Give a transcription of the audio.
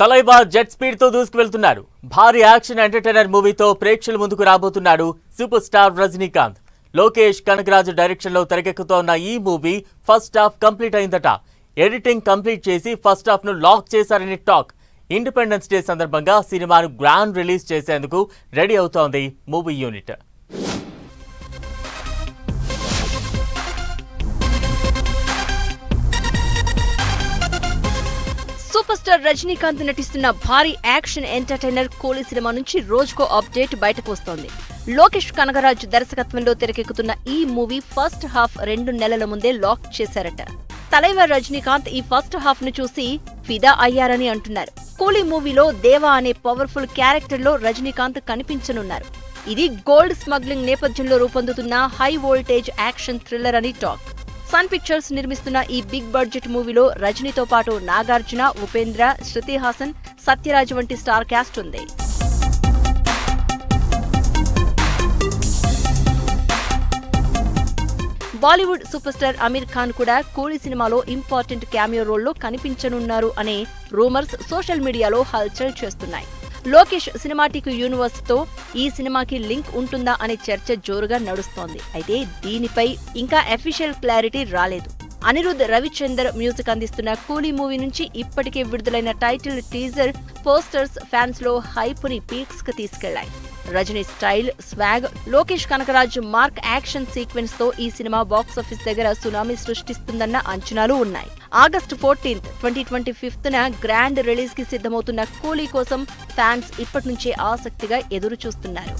తలైబా jet స్పీడ్తో దూసుకువెళ్తున్నారు. భారీ action entertainer మూవీతో ప్రేక్షకుల ముందుకు రాబోతున్నాడు సూపర్ స్టార్ రజనీకాంత్. లోకేష్ కనకరాజు డైరెక్షన్లో తెరకెక్కుతోన్న ఈ మూవీ ఫస్ట్ హాఫ్ కంప్లీట్ అయిందట. ఎడిటింగ్ కంప్లీట్ చేసి ఫస్ట్ హాఫ్ను లాక్ చేశారని టాక్. ఇండిపెండెన్స్ డే సందర్భంగా సినిమాను గ్రాండ్ రిలీజ్ చేసేందుకు రెడీ అవుతోంది movie unit. Super star Rajinikanth నటిస్తున్న భారీ యాక్షన్ ఎంటర్టైనర్ కూలీ సినిమా నుంచి రోజుకో అప్డేట్ బయటకు వస్తోంది లోకేష్ కనగరాజ్ దర్శకత్వంలో తెరకెక్కుతున్న ఈ మూవీ ఫస్ట్ హాఫ్ రెండు నెలల ముందే లాక్ చేశారట. తలైవర్ రజనీకాంత్ ఈ ఫస్ట్ హాఫ్ను చూసి ఫిదా అయ్యారని అంటున్నారు. కూలీ మూవీలో దేవా అనే పవర్ఫుల్ క్యారెక్టర్లో రజనీకాంత్ కనిపించనున్నారు. ఇది గోల్డ్ స్మగ్లింగ్ నేపథ్యంలో రూపొందుతున్న హై వోల్టేజ్ యాక్షన్ థ్రిల్లర్ అని టాక్. సన్ పిక్చర్స్ నిర్మిస్తున్న ఈ బిగ్ బడ్జెట్ మూవీలో రజనీతో పాటు నాగార్జున ఉపేంద్ర శృతి హాసన్ సత్యరాజ్ వంటి స్టార్ క్యాస్ట్ ఉంది. Bollywood super star Aamir Khan కూడా కూలీ సినిమాలో ఇంపార్టెంట్ క్యామియో రోల్లో కనిపించనున్నారు అనే రూమర్స్ సోషల్ మీడియాలో హల్చల్ చేస్తున్నాయి. లోకేష్ సినిమాటిక్ యూనివర్స్తో ఈ సినిమాకి లింక్ ఉంటుందా అనే చర్చ జోరుగా నడుస్తోంది. అయితే దీనిపై ఇంకా అఫీషియల్ క్లారిటీ రాలేదు. అనిరుద్ రవిచందర్ మ్యూజిక్ అందిస్తున్న కూలీ మూవీ నుంచి ఇప్పటికే విడుదలైన టైటిల్ టీజర్ పోస్టర్స్ ఫ్యాన్స్లో హైప్ని పీక్స్కి తీసుకెళ్ళాయి. Rajini style swag Lokesh Kanakaraj mark action సీక్వెన్స్తో ఈ సినిమా బాక్స్ ఆఫీస్ దగ్గర సునామీ సృష్టిస్తుందన్న అంచనాలు ఉన్నాయి. August fourteenth twenty twenty fifth న గ్రాండ్ రిలీజ్కి సిద్ధమవుతున్న కూలీ కోసం ఫ్యాన్స్ ఇప్పటి నుంచే ఆసక్తిగా ఎదురు చూస్తున్నారు